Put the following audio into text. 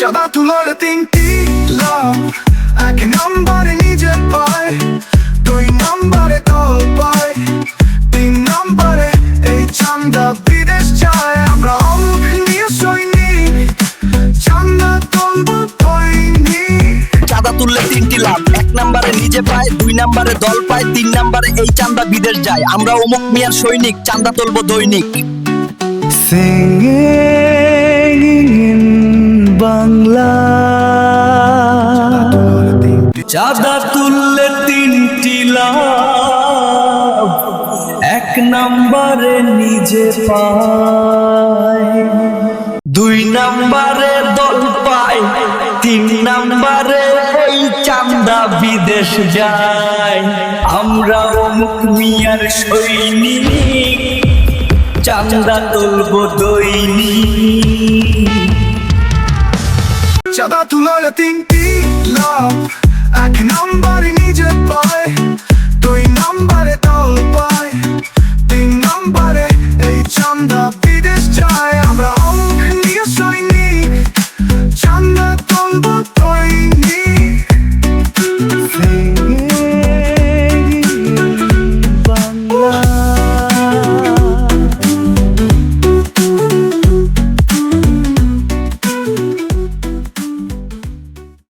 চাঁদা তুলার তিনটি লাভ এক নম্বরে নিজে পায় দুই নম্বরে দল পায় তিন নম্বরে এই চান্দা বিদেশ যায় আমরা অমুক নিয়ে সৈনিক চান্দা তুলব দৈনিক চাঁদা তুললে তিনটি লাভ এক নম্বরে নিজে পায় দুই নম্বরে দল পায় তিন নম্বরে এই চাঁদা বিদেশ যায়। আমরা অমুক মিয়ার সৈনিক চাঁদা তুলবো দৈনিক। Singing চাঁদা তুললে তিনটি এক নম্বরে নিজে পায়। দুই নম্বরে দল পায়, তিন নম্বরে এই চান্দা বিদেশ যায়। আমরা অমুক মিয়ার সৈনিক চান্দা তুলব দৈনিক। চাঁদা তুলার তিনটি লাভ। এক নম্বরে নিজে পায় দুই